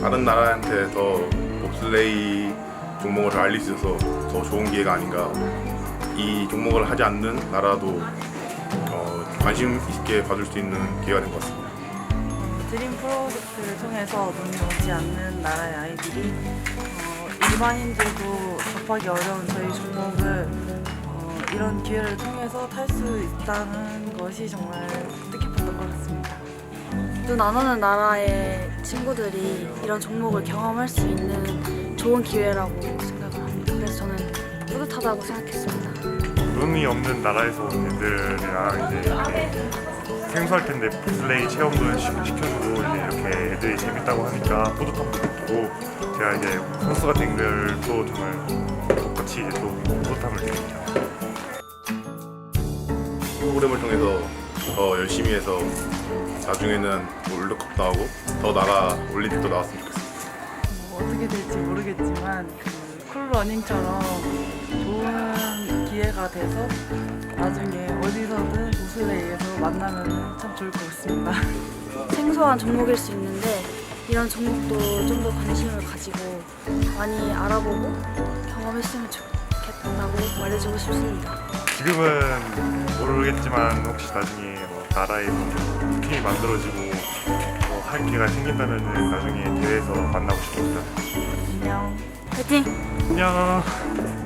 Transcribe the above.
다른 나라한테 더 봅슬레이 종목을 알릴 수 있어서 더 좋은 기회가 아닌가. 이 종목을 하지 않는 나라도 어, 관심 있게 봐줄 수 있는 기회가 된 것 같습니다. 드림 프로젝트를 통해서 눈이 오지 않는 나라의 아이들이 어, 일반인들도 접하기 어려운 저희 종목을 어, 이런 기회를 통해서 탈 수 있다는 것이 정말 뜻깊었던 것 같습니다. 눈 안 오는 나라의 친구들이 이런 종목을 경험할 수 있는 좋은 기회라고 생각을 합니다. 그래서 저는 뿌듯하다고 생각했습니다. 눈이 없는 나라에서 온 애들이랑 이제 생소할 텐데 봅슬레이 체험도 시- 시켜주고 이제 이렇게 애들이 재밌다고 하니까 느 끼고 제가 이제 선수가 된 걸 또 정말 똑같이 이제 또 뿌듯함을 느낍니다. 프로그램을 통해서 더 열심히 해서 나중에는 월드컵도 하고 더 나라 올림픽도 나왔으면 좋겠습니다. 뭐 어떻게 될지 모르겠지만 그 쿨러닝처럼 좋은 기회가 돼서 나중에 어디서든 보슬레이에서 만나면 참 좋을 것 같습니다. 생소한 종목일 수 있는데 이런 종목도 좀 더 관심을 가지고 많이 알아보고 경험했으면 좋겠다고 말해주고 싶습니다. 지금은 모르겠지만 혹시 나중에 뭐 나라에 팀이 만들어지고 뭐 할 기회가 생긴다면 나중에 대회에서 만나고 싶습니다. 안녕. 화이팅! 안녕.